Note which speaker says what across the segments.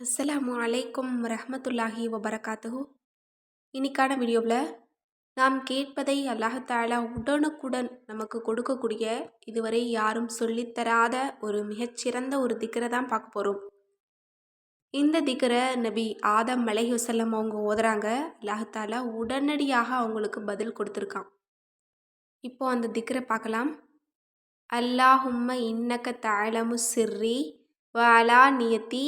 Speaker 1: அஸ்ஸலாமு அலைக்கும் ரஹமத்துல்லாஹி வபரகாத்துஹு. இன்னைக்கான வீடியோவில் நாம் கேட்பதை அல்லாஹாலா உடனுக்குடன் நமக்கு கொடுக்கக்கூடிய இதுவரை யாரும் சொல்லித்தராத ஒரு மிகச்சிறந்த ஒரு திக்கரை தான் பார்க்க போகிறோம். இந்த திக்கரை நபி ஆதம் மலை வசல்லம் அவங்க ஓதுறாங்க. அல்லாஹாலா உடனடியாக அவங்களுக்கு பதில் கொடுத்துருக்கான். இப்போ அந்த திக்கரை பார்க்கலாம். அல்லாஹும்ம இன்னக்க தாழமு சிர்ரி வலா நியத்தி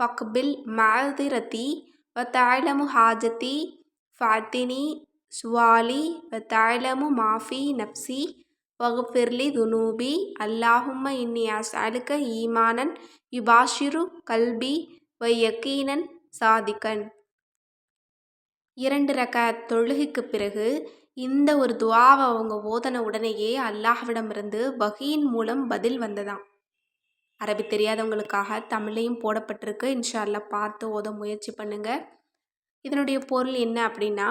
Speaker 1: ஃபக்பில் மாதிரதி வ ஹாஜதி ஹாஜத்தி ஃபாத்தினி சுவாலி வ மாஃபி நப்சி வகுஃபிர்லி துனூபி அல்லாஹும்ம இன்னி அஸ்அலுக்க ஈமானன் யுபாஷிரு கல்பி வ யக்கீனன் சாதிக்கன் இரண்டு ரக தொழுகைக்கு பிறகு இந்த ஒரு துவாவை அவங்க ஓதன உடனேயே அல்லாஹ்விடமிருந்து வகியின் மூலம் பதில் வந்ததாம். அரபி தெரியாதவங்களுக்காக தமிழையும் போடப்பட்டிருக்கு. இன்ஷால்லா பார்த்து ஓத முயற்சி பண்ணுங்க. இதனுடைய பொருள் என்ன அப்படின்னா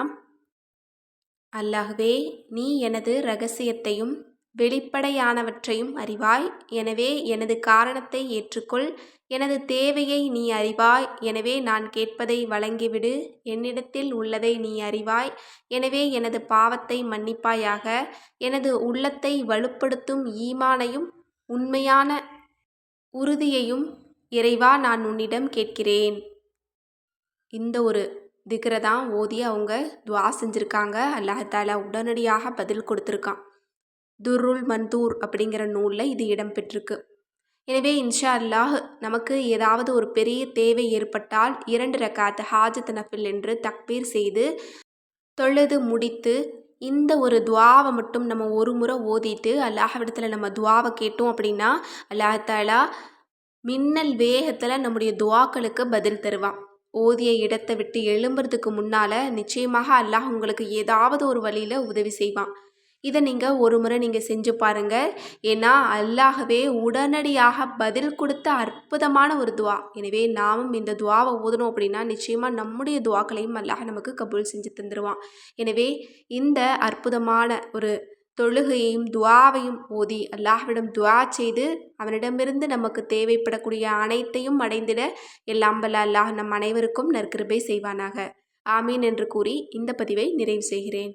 Speaker 1: அல்லாஹ்வே நீ எனது ரகசியத்தையும் வெளிப்படையானவற்றையும் அறிவாய். எனவே எனது காரணத்தை ஏற்றுக்கொள். எனது தேவையை நீ அறிவாய். எனவே நான் கேட்பதை வழங்கிவிடு. என்னிடத்தில் உள்ளதை நீ அறிவாய். எனவே எனது பாவத்தை மன்னிப்பாயாக. எனது உள்ளத்தை வலுப்படுத்தும் ஈமானையும் உண்மையான உறுதியையும் இறைவா நான் உன்னிடம் கேட்கிறேன். இந்த ஒரு திக்ரை தான் ஓதி அவங்க துவா செஞ்சுருக்காங்க. அல்லாஹால உடனடியாக பதில் கொடுத்துருக்கான். துருல் மந்தூர் அப்படிங்கிற நூலில் இது இடம்பெற்றிருக்கு எனவே இன்ஷா அல்லாஹ் நமக்கு ஏதாவது ஒரு பெரிய தேவை ஏற்பட்டால் இரண்டு ரக்காத் ஹாஜத் நஃபில் என்று தக்பீர் செய்து தொழுது முடித்து இந்த ஒரு துவாவை மட்டும் நம்ம ஒரு முறை ஓதிட்டு அல்லாஹ்விடத்தில் நம்ம துவாவை கேட்டோம் அப்படின்னா அல்லாஹாலா மின்னல் வேகத்தில் நம்முடைய துவாக்களுக்கு பதில் தருவான். ஓதிய இடத்தை விட்டு எழும்புறதுக்கு முன்னால் நிச்சயமாக அல்லாஹ் உங்களுக்கு ஏதாவது ஒரு வழியில் உதவி செய்வான். இதை நீங்கள் ஒரு முறை நீங்கள் செஞ்சு பாருங்கள் ஏன்னா அல்லாஹவே உடனடியாக பதில் கொடுத்த அற்புதமான ஒரு துவா. எனவே நாமும் இந்த துவாவை ஓதணும் அப்படின்னா நிச்சயமாக நம்முடைய துவாக்களையும் அல்லாஹ் நமக்கு கபூல் செஞ்சு தந்துடுவான் எனவே இந்த அற்புதமான ஒரு தொழுகையையும் துவாவையும் ஓதி அல்லாஹ்விடம் துவா செய்து அவனிடமிருந்து நமக்கு தேவைப்படக்கூடிய அனைத்தையும் அடைந்திட எல்லாம் வல்ல அல்லாஹ் நம் அனைவருக்கும் நற்கிருபை செய்வானாக. ஆமீன் என்று கூறி இந்த பதிவை நிறைவு செய்கிறேன்.